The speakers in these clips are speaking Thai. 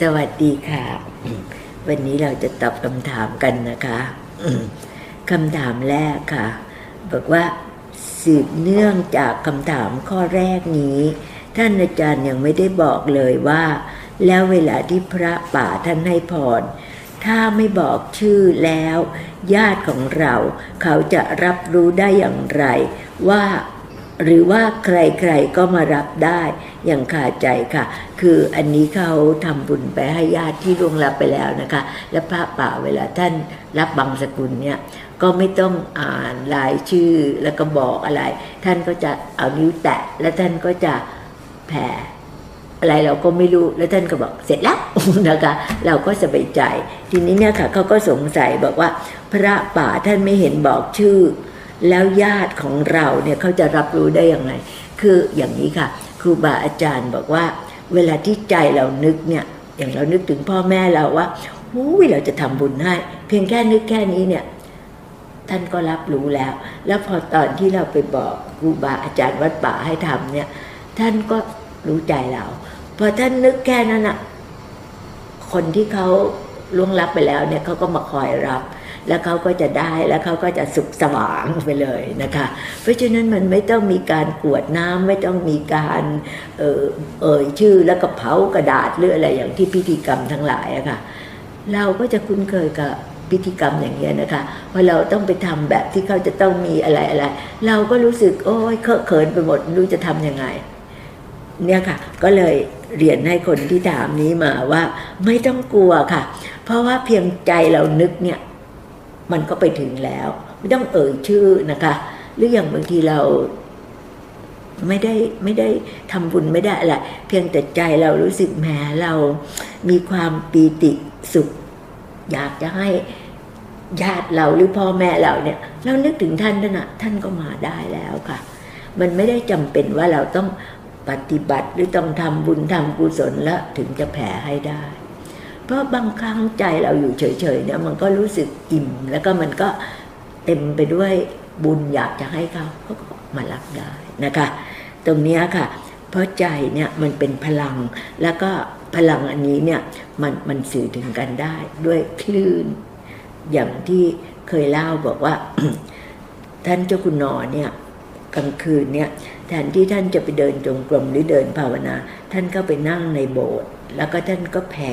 สวัสดีค่ะ วันนี้เราจะตอบคำถามกันนะคะคำถามแรกค่ะ บอกว่าสืบเนื่องจากคำถามข้อแรกนี้ ท่านอาจารย์ยังไม่ได้บอกเลยว่า แล้วเวลาที่พระป่าท่านให้พรถ้าไม่บอกชื่อแล้ว ญาติของเรา เขาจะรับรู้ได้อย่างไร ว่า หรือว่าใครๆก็มารับได้อย่างขาดใจค่ะ คืออันนี้เขาทำบุญไปให้ญาติที่ล่วงลับไปแล้วนะคะ และพระป่าเวลาท่านรับบางสกุลเนี่ยก็ไม่ต้องอ่านรายชื่อแล้วก็บอกอะไร ท่านก็จะเอานิ้วแตะและท่านก็จะแผ่อะไรเราก็ไม่รู้แล้วท่านก็บอกเสร็จแล้วนะคะ เราก็สบายใจ ทีนี้เนี่ยค่ะเขาก็สงสัยบอกว่าพระป่าท่านไม่เห็นบอกชื่อ แล้วญาติของเราเนี่ยเขาจะรับรู้ได้อย่างไร คืออย่างนี้ค่ะ ครูบาอาจารย์บอกว่า เวลาที่ใจเรานึกเนี่ย อย่างเรานึกถึงพ่อแม่เราว่าหูยเราจะทำบุญให้ เพียงแค่นึกแค่นี้เนี่ย ท่านก็รับรู้แล้ว แล้วพอตอนที่เราไปบอกครูบาอาจารย์วัดป่าให้ทำเนี่ย ท่านก็รู้ใจเรา พอท่านนึกแค่นั้นอะคนที่เขาล่วงลับไปแล้วเนี่ยเขาก็มาคอยรับ แล้วเขาก็จะได้แล้วเขาก็จะสุขสว่างไปเลยนะคะ เพราะฉะนั้นมันไม่ต้องมีการกวดน้ำไม่ต้องมีการเอ่อเอ่ยชื่อแล้วก็เผากระดาษหรืออะไรอย่างที่พิธีกรรมทั้งหลายอะค่ะเราก็จะคุ้นเคยกับพิธีกรรมอย่างเงี้ยนะคะพอเราต้องไปทำแบบที่เขาจะต้องมีอะไรอะไร เราก็รู้สึกโอ้ยเคอะเขินไปหมดรู้จะทำยังไง เนี่ยค่ะ ก็เลยเรียนให้คนที่ถามนี้มาว่า ไม่ต้องกลัวค่ะ เพราะว่าเพียงใจเรานึกเนี่ย มันก็ไปถึงแล้ว ไม่ต้องเอ่ยชื่อนะคะ หรืออย่างบางทีเราไม่ได้ไม่ได้ทำบุญไม่ได้อะไรเพียงแต่ใจเรารู้สึกแหมเรามีความปีติสุข อยากจะให้ญาติเราหรือพ่อแม่เราเนี่ย เรานึกถึงท่านนั่นนะท่านก็มาได้แล้วค่ะ มันไม่ได้จำเป็นว่าเราต้องปฏิบัติหรือต้องทำบุญทำกุศลแล้วถึงจะแผ่ให้ได้ เพราะบางครั้งใจเราอยู่เฉยๆเนี่ยมันก็รู้สึกอิ่ม แล้วก็มันก็เต็มไปด้วยบุญอยากจะให้เขาเขาก็มารับได้นะคะ ตรงนี้ค่ะ เพราะใจเนี่ยมันเป็นพลังแล้วก็พลังอันนี้เนี่ยมันมันสื่อถึงกันได้ด้วยคลื่น อย่างที่เคยเล่าบอกว่า ท่านเจ้าคุณนอเนี่ยกลางคืนเนี่ยแทนที่ท่านจะไปเดินจงกรมหรือเดินภาวนา ท่านก็ไปนั่งในโบสถ์ แล้วก็ท่านก็แผ่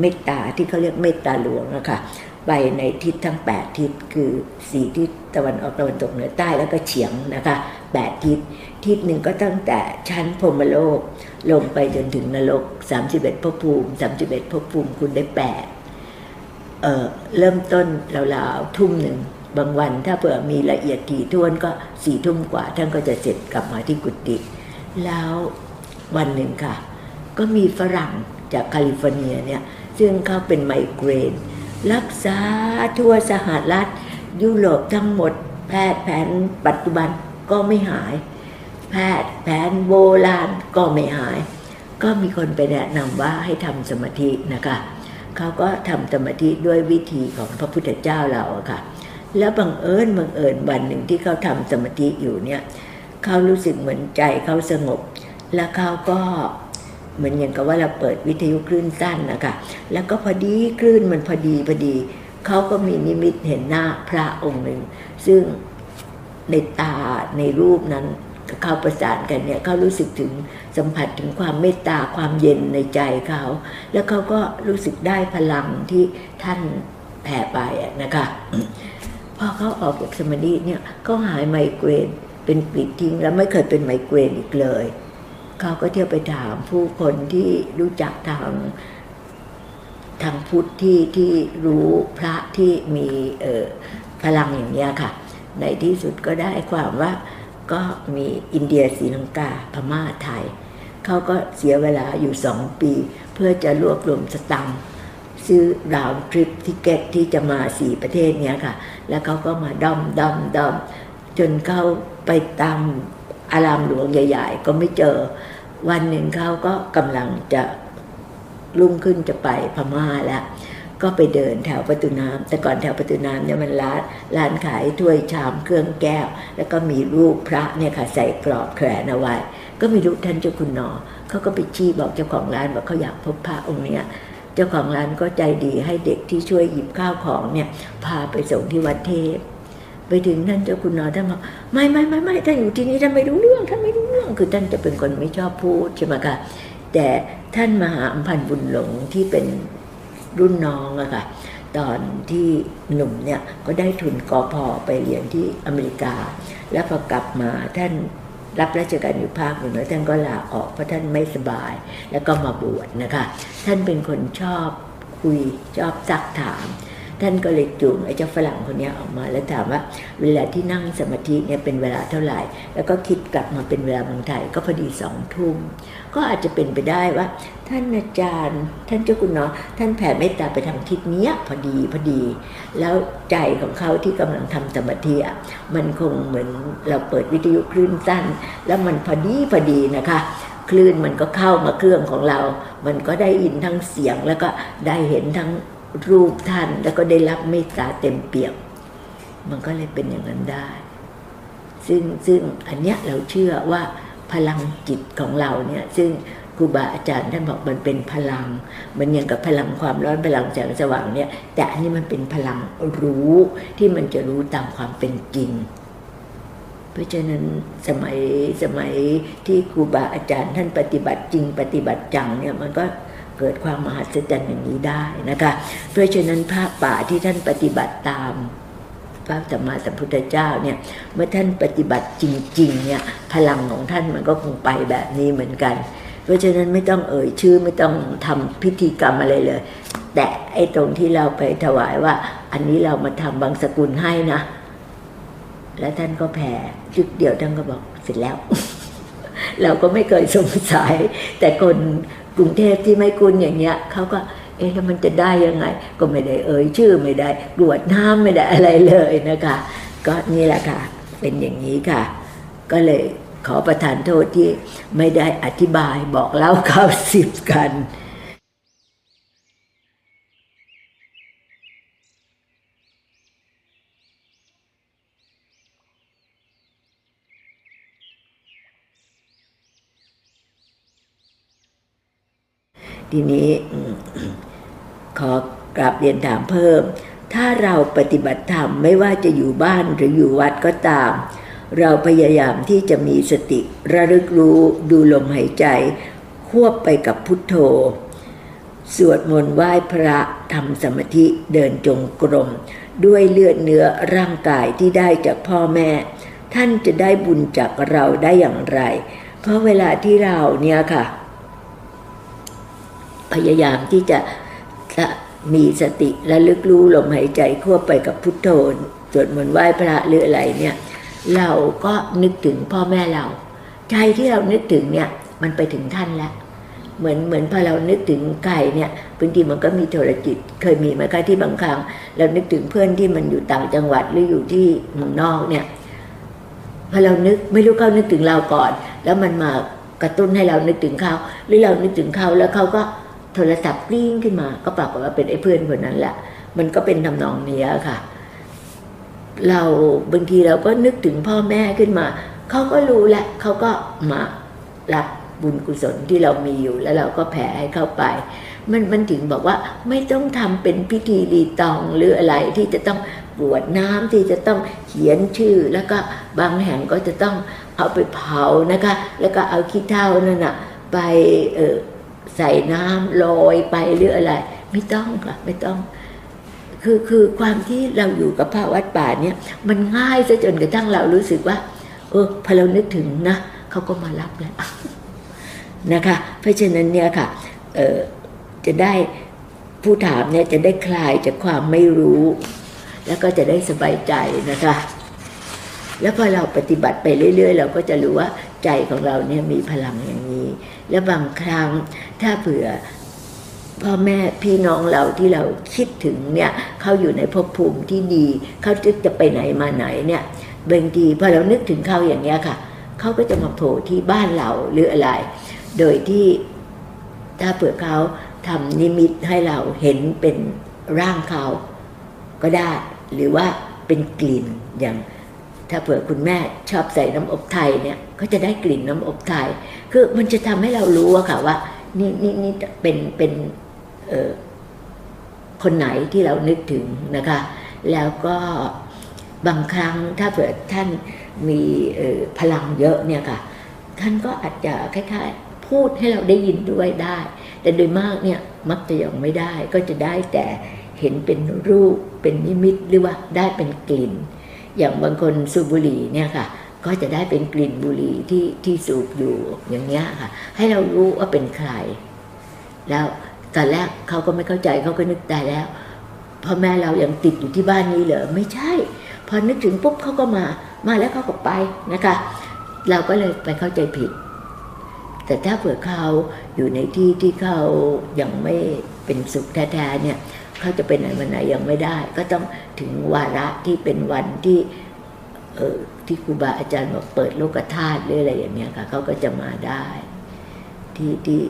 เมตตาที่เขาเรียกเมตตาหลวงอะค่ะไปในทิศทั้งแปดทิศคือสี่ทิศตะวันออกตะวันตกเหนือใต้แล้วก็เฉียงนะคะแปดทิศทิศหนึ่งก็ตั้งแต่ชั้นพรมโลก ลงไปจนถึงนรกสามสิบเอ็ดภพภูมิสามสิบเอ็ดภพภูมิคุณได้แปดเอ่อเริ่มต้นราวๆทุ่มหนึ่งบางวันถ้าเผื่อมีละเอียดถี่ถ้วนก็สี่ทุ่มกว่าท่านก็จะเสร็จกลับมาที่กุฏิแล้ววันหนึ่งค่ะ ก็มีฝรั่งจากแคลิฟอร์เนียเนี่ยซึ่งเขาเป็นไมเกรน รักษาทั่วสหรัฐ ยุโรปทั้งหมด แพทย์แผนปัจจุบันก็ไม่หาย แพทย์แผนโบราณก็ไม่หาย ก็มีคนไปแนะนำว่าให้ทำสมาธินะคะเขาก็ทำสมาธิด้วยวิธีของพระพุทธเจ้าเราอะค่ะ แล้วบังเอิญบังเอิญวันหนึ่งที่เขาทำสมาธิอยู่เนี่ยเขารู้สึกเหมือนใจเขาสงบ แล้วเขาก็ เหมือนอย่างกับว่าเราเปิดวิทยุคลื่นสั้นนะคะแล้วก็พอดีคลื่นมันพอดีพอดีเขาก็มีนิมิตเห็นหน้าพระองค์หนึ่ง ซึ่งในตาในรูปนั้นเขาประสานกันเนี่ยเขารู้สึกถึงสัมผัสถึงความเมตตาความเย็นในใจเขา แล้วเขาก็รู้สึกได้พลังที่ท่านแผ่ไปนะคะพอเขาออกจากสมาธิเนี่ยเขาหายไมเกรนเป็นปลิดทิ้งแล้วไม่เคยเป็นไมเกรนอีกเลย เขาก็เที่ยวไปถามผู้คนที่รู้จักทางทางพุทธที่ที่รู้พระที่มีพลังอย่างนี้ค่ะ ในที่สุดก็ได้ความว่าก็มีอินเดียศรีลังกาพม่าไทย เขาก็เสียเวลาอยู่สองปี เพื่อจะรวบรวมสตังซื้อราวทริปทิเกตที่จะมาสี่ประเทศเนี้ยค่ะ แล้วเขาก็มาด้อมด้อมด้อมจนเขาไปตาม อารามหลวงใหญ่ ๆ ก็ไม่เจอ วันหนึ่งเขาก็กำลังจะรุ่งขึ้นจะไปพม่าแล้ว ก็ไปเดินแถวประตูน้ำแต่ก่อนแถวประตูน้ำเนี่ยมันร้านร้านขายถ้วยชามเครื่องแก้ว แล้วก็มีรูปพระเนี่ยค่ะใส่กรอบแขวนเอาไว้ ก็มีรูปท่านเจ้าคุณนอเขาก็ไปชี้บอกเจ้าของร้านว่าเขาอยากพบพระองค์เนี้ยเจ้าของร้านก็ใจดีให้เด็กที่ช่วยหยิบข้าวของเนี่ยพาไปส่งที่วัดเทพ ไปถึงท่านเจ้าคุณนอท่านบอกไม่ไม่ไม่ไม่ท่านอยู่ที่นี่ท่านไม่รู้เรื่องท่านไม่รู้เรื่องคือท่านจะเป็นคนไม่ชอบพูดใช่ไหมคะแต่ท่านมหาอัมพันธ์บุญหลงที่เป็นรุ่นน้องอะค่ะตอนที่หนุ่มเนี่ยก็ได้ทุนกอพอไปเรียนที่อเมริกา แล้วพอกลับมาท่านรับราชการอยู่ภาคหนึ่งแล้วท่านก็ลาออกเพราะท่านไม่สบาย แล้วก็มาบวชนะคะ ท่านเป็นคนชอบคุยชอบซักถาม ท่านก็เลยจูงไอ้เจ้าฝรั่งคนนี้ออกมา แล้วถามว่าเวลาที่นั่งสมาธิเนี่ยเป็นเวลาเท่าไหร่ แล้วก็คิดกลับมาเป็นเวลาเมืองไทยก็พอดีสองทุ่มก็อาจจะเป็นไปได้ว่า ท่านอาจารย์ ท่านเจ้าคุณเนาะท่านแผ่เมตตาไปทางทิศเนี้ยพอดีพอดี แล้วใจของเขาที่กำลังทำสมาธิอะมันคงเหมือนเราเปิดวิทยุคลื่นสั้น แล้วมันพอดีพอดีนะคะคลื่นมันก็เข้ามาเครื่องของเรา มันก็ได้ยินทั้งเสียงแล้วก็ได้เห็นทั้ง รูปท่านแล้วก็ได้รับเมตตาเต็มเปี่ยม มันก็เลยเป็นอย่างนั้นได้ ซึ่งซึ่งอันเนี้ยเราเชื่อว่าพลังจิตของเราเนี่ยซึ่งครูบาอาจารย์ท่านบอกมันเป็นพลัง มันยังกับพลังความร้อนพลังแสงสว่างเนี่ยแต่อันนี้มันเป็นพลังรู้ที่มันจะรู้ตามความเป็นจริง เพราะฉะนั้นสมัยสมัยที่ครูบาอาจารย์ท่านปฏิบัติจริงปฏิบัติจังเนี่ยมันก็ เกิดความมหัศจรรย์อย่างนี้ได้นะคะเพราะฉะนั้นภาคป่าที่ท่านปฏิบัติตามพระสัมมาสัมพุทธเจ้าเนี่ยเมื่อท่านปฏิบัติจริงๆเนี่ยพลังของท่านมันก็คงไปแบบนี้เหมือนกัน เพราะฉะนั้นไม่ต้องเอ่ยชื่อไม่ต้องทำพิธีกรรมอะไรเลย แต่ไอ้ตรงที่เราไปถวายว่า อันนี้เรามาทำบางสกุลให้นะ แล้วท่านก็แผ่จุดเดียวท่านก็บอกเสร็จแล้ว เราก็ไม่เคยสงสัยแต่คน กรุงเทพที่ไม่คุ้นอย่างเงี้ยเขาก็เอ๊ะแล้วมันจะได้ยังไง ก็ไม่ได้เอ่ยชื่อไม่ได้กรวดน้ำไม่ได้อะไรเลยนะคะ ก็นี่แหละค่ะ เป็นอย่างนี้ค่ะ ก็เลยขอประทานโทษที่ไม่ได้อธิบายบอกเล่าข่าวสิบกัน ทีนี้ขอกราบเรียนถามเพิ่ม ถ้าเราปฏิบัติธรรมไม่ว่าจะอยู่บ้านหรืออยู่วัดก็ตาม เราพยายามที่จะมีสติระลึกรู้ดูลมหายใจ ควบไปกับพุทโธ สวดมนต์ไหว้พระทำสมาธิเดินจงกรม ด้วยเลือดเนื้อร่างกายที่ได้จากพ่อแม่ ท่านจะได้บุญจากเราได้อย่างไร เพราะเวลาที่เราเนี่ยค่ะ พยายามที่จะจะมีสติและลึกรู้ลมหายใจควบไปกับพุทโธสวดมนต์ไหว้พระหรืออะไรเนี่ยเราก็นึกถึงพ่อแม่เรา ใจที่เรานึกถึงเนี่ยมันไปถึงท่านแล้วเหมือนเหมือนพอเรานึกถึงไก่เนี่ยบางทีมันก็มีโทรจิตเคยมีไหมคะที่บางครั้งเรานึกถึงเพื่อนที่มันอยู่ต่างจังหวัดหรืออยู่ที่เมืองนอกเนี่ยพอเรานึกไม่รู้เขานึกถึงเราก่อน แล้วมันมากระตุ้นให้เรานึกถึงเขาหรือเรานึกถึงเขาแล้วเขาก็ โทรศัพท์กริ้งขึ้นมา ก็ปรากฏว่าเป็นไอ้เพื่อนคนนั้นแหละ มันก็เป็นทำนองเนี้ค่ะ เราบางทีเราก็นึกถึงพ่อแม่ขึ้นมา เขาก็รู้แหละเขาก็มารับบุญกุศลที่เรามีอยู่แล้วเราก็แผ่ให้เข้าไป มันมันถึงบอกว่าไม่ต้องทำเป็นพิธีรีตองหรืออะไรที่จะต้องกรวดน้ำที่จะต้องเขียนชื่อ แล้วก็บางแห่งก็จะต้องเอาไปเผานะคะ แล้วก็เอาขี้เถ้านั่นน่ะไปเออ ใส่น้ำลอยไปหรืออะไร ไม่ต้องค่ะ ไม่ต้องคือคือความที่เราอยู่กับพระวัดป่าเนี่ยมันง่ายซะจนกระทั่งเรารู้สึกว่า เออพอเรานึกถึงนะเขาก็มารับแล้วนะคะ เพราะฉะนั้นเนี่ยค่ะเออจะได้ผู้ถามเนี่ยจะได้คลายจากความไม่รู้ แล้วก็จะได้สบายใจนะคะ แล้วพอเราปฏิบัติไปเรื่อย ๆ เราก็จะรู้ว่า ใจของเราเนี่ยมีพลังอย่างนี้ และบางครั้งถ้าเผื่อพ่อแม่พี่น้องเราที่เราคิดถึงเนี่ยเขาอยู่ในภพภูมิที่ดีเขาจะจะไปไหนมาไหนเนี่ยบางทีพอเรานึกถึงเขาอย่างเงี้ยค่ะเขาก็จะมาโผล่ที่บ้านเราหรืออะไร โดยที่ถ้าเผื่อเขาทำนิมิตให้เราเห็นเป็นร่างเขาก็ได้ หรือว่าเป็นกลิ่นอย่าง ถ้าเผื่อคุณแม่ชอบใส่น้ำอบไทยเนี่ย ก็จะได้กลิ่นน้ำอบไทย คือมันจะทำให้เรารู้อะค่ะว่า นี่นี่นี่เป็นเป็นเออคนไหนที่เรานึกถึงนะคะ แล้วก็บางครั้งถ้าเผื่อท่านมีพลังเยอะเนี่ยค่ะ ท่านก็อาจจะคล้ายๆพูดให้เราได้ยินด้วยได้ แต่โดยมากเนี่ยมักจะยังไม่ได้ก็จะได้แต่เห็นเป็นรูปเป็นนิมิตหรือว่าได้เป็นกลิ่น อย่างบางคนสูบบุหรี่เนี่ยค่ะ ก็จะได้เป็นกลิ่นบุหรี่ที่ที่สูบอยู่อย่างเงี้ยค่ะ ให้เรารู้ว่าเป็นใคร แล้วตอนแรกเขาก็ไม่เข้าใจเขาก็นึกได้แล้วพ่อแม่เรายังติดอยู่ที่บ้านนี้เหรอไม่ใช่ พอนึกถึงปุ๊บเขาก็มา มาแล้วเขาก็ไปนะคะ เราก็เลยไปเข้าใจผิด แต่ถ้าเผื่อเขาอยู่ในที่ที่เขายังไม่เป็นสุขแท้ๆเนี่ยเขาจะเป็นไหนวันไหนยังไม่ได้ ก็ต้องถึงวาระที่เป็นวันที่ ที่ครูบาอาจารย์บอกเปิดโลกธาตุหรืออะไรอย่างเงี้ยค่ะเขาก็จะมาได้ ที่ที่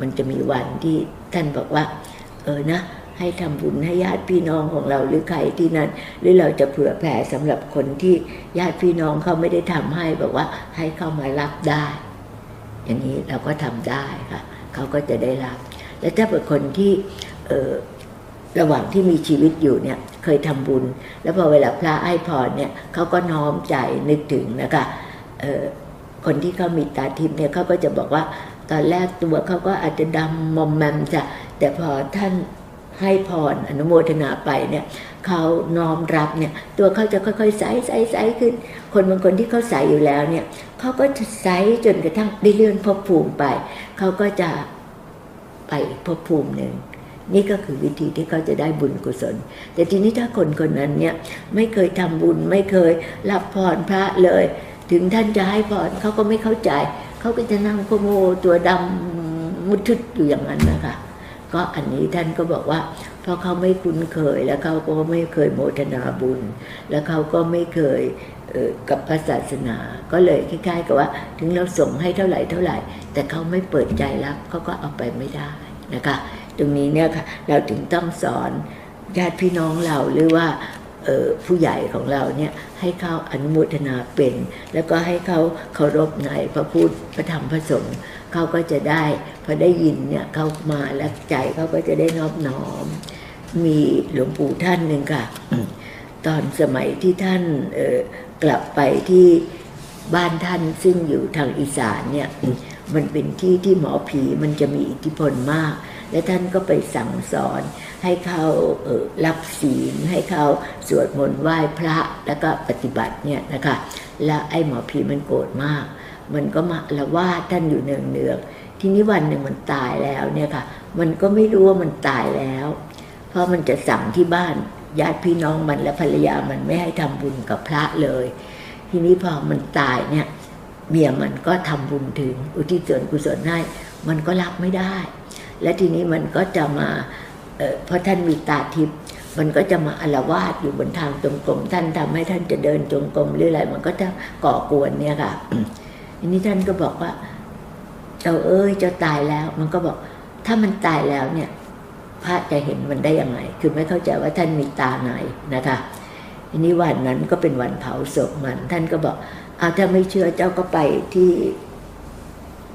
มันจะมีวันที่ท่านบอกว่า เออนะ ให้ทำบุญให้ญาติพี่น้องของเราหรือใครที่นั้น หรือเราจะเผื่อแผ่สำหรับคนที่ญาติพี่น้องเขาไม่ได้ทำให้บอกว่าให้เข้ามารับได้ อย่างนี้เราก็ทำได้ค่ะเขาก็จะได้รับ และถ้าเป็นคนที่เออ ระหว่างที่มีชีวิตอยู่เนี่ยเคยทำบุญ แล้วพอเวลาพระให้พรเนี่ยเขาก็น้อมใจนึกถึงนะคะคนที่เขามีตาทิพย์เนี่ยเขาก็จะบอกว่าตอนแรกตัวเขาก็อาจจะดำมอมแมมจ้ะแต่พอท่านให้พรอนุโมทนาไปเนี่ยเขาน้อมรับเนี่ยตัวเขาจะค่อยๆใสใสใสขึ้น คนบางคนที่เขาใสอยู่แล้วเนี่ยเขาก็จะใสจนกระทั่งได้เลื่อนภพภูมิไป เขาก็จะไปภพภูมิหนึ่ง นี่ก็คือวิธีที่เขาจะได้บุญกุศล แต่ทีนี้ถ้าคนคนนั้นเนี่ยไม่เคยทำบุญไม่เคยรับพรพระเลย ถึงท่านจะให้พรเขาก็ไม่เข้าใจ เขาก็จะนั่งโคโมตัวดำมุดทึดอยู่อย่างนั้นนะคะก็อันนี้ท่านก็บอกว่า เพราะเขาไม่คุ้นเคยแล้วเขาก็ไม่เคยโมทนาบุญ แล้วเขาก็ไม่เคยเกับพระศาสนา ก็เลยคล้ายๆกับว่า ถึงเราส่งให้เท่าไหร่เท่าไหร่ แต่เขาไม่เปิดใจรับเขาก็เอาไปไม่ได้นะคะ ตรงนี้เนี่ยค่ะเราถึงต้องสอนญาติพี่น้องเราหรือว่าผู้ใหญ่ของเราเนี่ยให้เขาอนุโมทนาเป็น แล้วก็ให้เขาเคารพในพระพุทธพระธรรมพระสงฆ์เขาก็จะได้พอได้ยินเนี่ยเขามาแล้วใจเขาก็จะได้นอบน้อม มีหลวงปู่ท่านหนึ่งค่ะ ตอนสมัยที่ท่านกลับไปที่บ้านท่านซึ่งอยู่ทางอีสานเนี่ยมันเป็นที่ที่หมอผีมันจะมีอิทธิพลมาก และท่านก็ไปสั่งสอนให้เขาเออรับศีลให้เขาสวดมนต์ไหว้พระแล้วก็ปฏิบัติเนี่ยนะคะแล้วไอ้หมอผีมันโกรธมาก มันก็มาละว่าท่านอยู่เนืองเนืองทีนี้วันหนึ่งมันตายแล้วเนี่ยค่ะ มันก็ไม่รู้ว่ามันตายแล้ว เพราะมันจะสั่งที่บ้านญาติพี่น้องมันและภรรยามันไม่ให้ทำบุญกับพระเลย ทีนี้พอมันตายเนี่ยเมียมันก็ทำบุญถึง อุทิศส่วนกุศลให้มันก็รับไม่ได้ และทีนี้มันก็จะมาเพราะท่านมีตาทิพย์มันก็จะมาอาละวาดอยู่บนทางจงกรมท่านทำให้ท่านจะเดินจงกรมหรืออะไรมันก็จะก่อกวนเนี่ยค่ะทีนี้ท่านก็บอกว่าเจ้าเอ้ยเจ้าตายแล้ว มันก็บอกถ้ามันตายแล้วเนี่ย พระจะเห็นมันได้ยังไง คือไม่เข้าใจว่าท่านมีตาไหนนะคะทีนี้วันนั้นก็เป็นวันเผาศพมัน ท่านก็บอกเอาถ้าไม่เชื่อเจ้าก็ไปที่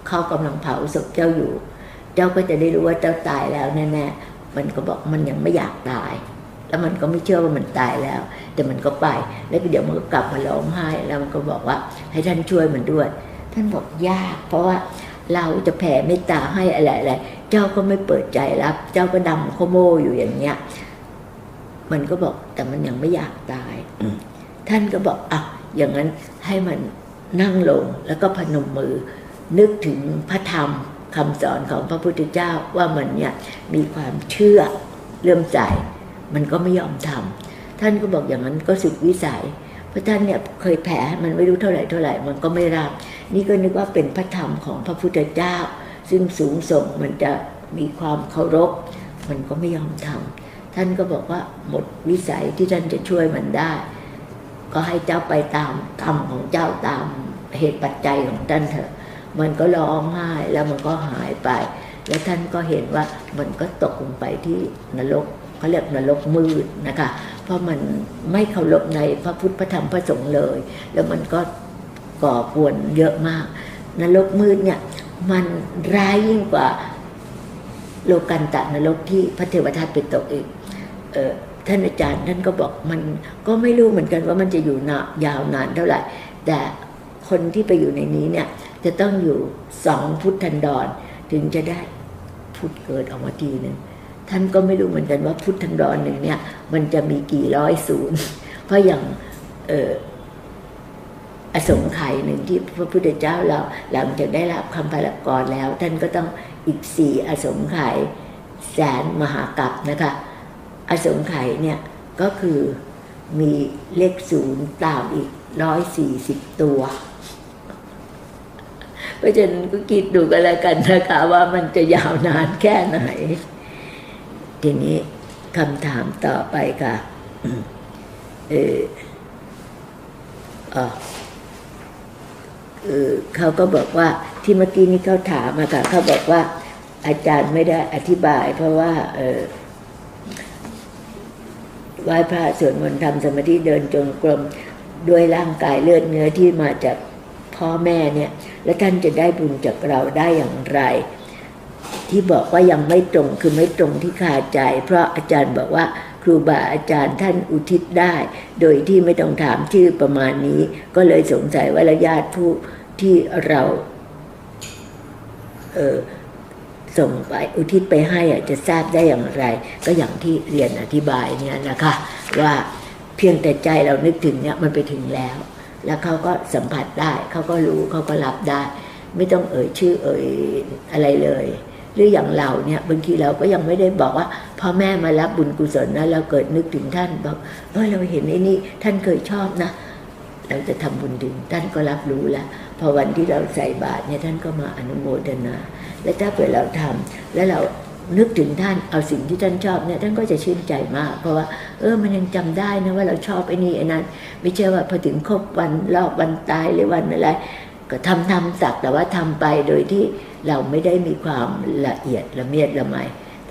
เขากำลังเผาศพเจ้าอยู่ จ้าก็จะได้รู้ว่าเจ้าตายแล้วแน่ๆมันก็บอกมันยังไม่อยากตาย แล้วมันก็ไม่เชื่อว่ามันตายแล้ว แต่มันก็ไป แล้วเดี๋ยวมันก็กลับมาร้องไห้ แล้วมันก็บอกว่า ให้ท่านช่วยมันด้วย ท่านบอกยาก เพราะว่าเราจะแผ่เมตตาให้อะไรอะไรเจ้าก็ไม่เปิดใจรับ เจ้าก็ดำโคโมอยู่อย่างเงี้ย มันก็บอกแต่มันยังไม่อยากตายท่านก็บอกอะอย่างนั้นให้มันนั่งลงแล้วก็พนมมือ นึกถึงพระธรรม คำสอนของพระพุทธเจ้าว่ามันเนี่ยมีความเชื่อเลื่อมใสมันก็ไม่ยอมทำท่านก็บอกอย่างนั้นก็สุดวิสัยเพราะท่านเนี่ยเคยแผ่ให้มันไม่รู้เท่าไหร่เท่าไหร่มันก็ไม่รับ นี่ก็นึกว่าเป็นพระธรรมของพระพุทธเจ้า ซึ่งสูงส่งมันจะมีความเคารพ มันก็ไม่ยอมทำท่านก็บอกว่าหมดวิสัยที่ท่านจะช่วยมันได้ ก็ให้เจ้าไปตามกรรมของเจ้าตามเหตุปัจจัยของท่านเถอะ มันก็ร้องไห้แล้วมันก็หายไป แล้วท่านก็เห็นว่ามันก็ตกลงไปที่นรกเขาเรียกนรกมืดนะคะ เพราะมันไม่เคารพในพระพุทธพระธรรมพระสงฆ์เลย แล้วมันก็ก่อกวนเยอะมาก นรกมืดเนี่ยมันร้ายยิ่งกว่าโลกันตะนรกที่พระเทวทัตไปตกอีกเออท่านอาจารย์ท่านก็บอกมันก็ไม่รู้เหมือนกันว่ามันจะอยู่นายาวนานเท่าไหร่ แต่คนที่ไปอยู่ในนี้เนี่ย จะต้องอยู่สองพุทธันดรถึงจะได้พุทธเกิดออกมาทีหนึ่งท่านก็ไม่รู้เหมือนกันว่าพุทธันดรหนึ่งเนี่ยมันจะมีกี่ร้อยศูนย์ เพราะอย่างเออสงไขยหนึ่งที่พระพุทธเจ้าเราหลังจากได้รับคำพยากรณ์แล้ว ท่านก็ต้องอีกสี่อสงไขยแสนมหากัปนะคะอสงไขยเนี่ยก็คือมีเลขศูนย์ตามอีกร้อยสี่สิบตัว เพราะฉะนั้นก็คิดดูกันแล้วกันนะคะว่ามันจะยาวนานแค่ไหน ทีนี้คำถามต่อไปค่ะ เออเอ่อเออเขาก็บอกว่าที่เมื่อกี้นี้เขาถามอะค่ะเขาบอกว่าอาจารย์ไม่ได้อธิบาย เพราะว่า เออไหว้พระสวดมนต์ทำสมาธิเดินจงกรมด้วยร่างกายเลือดเนื้อที่มาจาก พ่อแม่เนี่ย แล้วท่านจะได้บุญจากเราได้อย่างไร ที่บอกว่ายังไม่ตรงคือไม่ตรงที่คาใจ เพราะอาจารย์บอกว่าครูบาอาจารย์ท่านอุทิศได้ โดยที่ไม่ต้องถามชื่อประมาณนี้ ก็เลยสงสัยว่าญาติผู้ที่เราเออส่งไปอุทิศไปให้อะจะทราบได้อย่างไร ก็อย่างที่เรียนอธิบายเนี่ยนะคะ ว่าเพียงแต่ใจเรานึกถึงเนี่ยมันไปถึงแล้ว แล้วเขาก็สัมผัสได้เขาก็รู้เขาก็รับได้ ไม่ต้องเอ่ยชื่อเอ่ยอะไรเลย หรืออย่างเราเนี่ยบางทีเราก็ยังไม่ได้บอกว่าพ่อแม่มารับบุญกุศลนะเราเกิดนึกถึงท่านบอกเออเราเห็นไอ้นี่ท่านเคยชอบนะเราจะทำบุญถึงท่านก็รับรู้แล้วพอวันที่เราใส่บาตรเนี่ยท่านก็มาอนุโมทนา และถ้าเกิดเราทำแล้วเรา นึกถึงท่านเอาสิ่งที่ท่านชอบเนี่ยท่านก็จะชื่นใจมาก เพราะว่า เออมันยังจำได้นะว่าเราชอบไอ้นี่ไอ้นั้น ไม่ใช่ว่าพอถึงครบวันรอบวันตายหรือวันอะไรก็ทำทำสักแต่ว่าทำไปโดยที่เราไม่ได้มีความละเอียดละเมียดละไม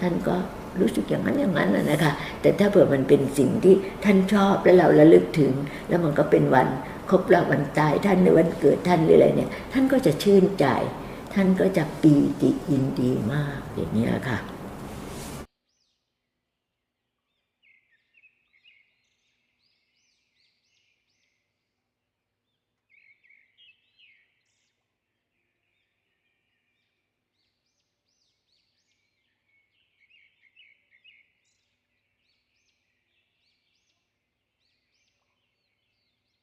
ท่านก็รู้สึกอย่างนั้นอย่างนั้นนะนะคะ แต่ถ้าเผื่อมันเป็นสิ่งที่ท่านชอบแล้วเราระลึกถึง แล้วมันก็เป็นวันครบรอบวันตายท่านในวันเกิดท่านหรืออะไรเนี่ย ท่านก็จะชื่นใจ ท่านก็จะปีติยินดีมากอย่างนี้ค่ะ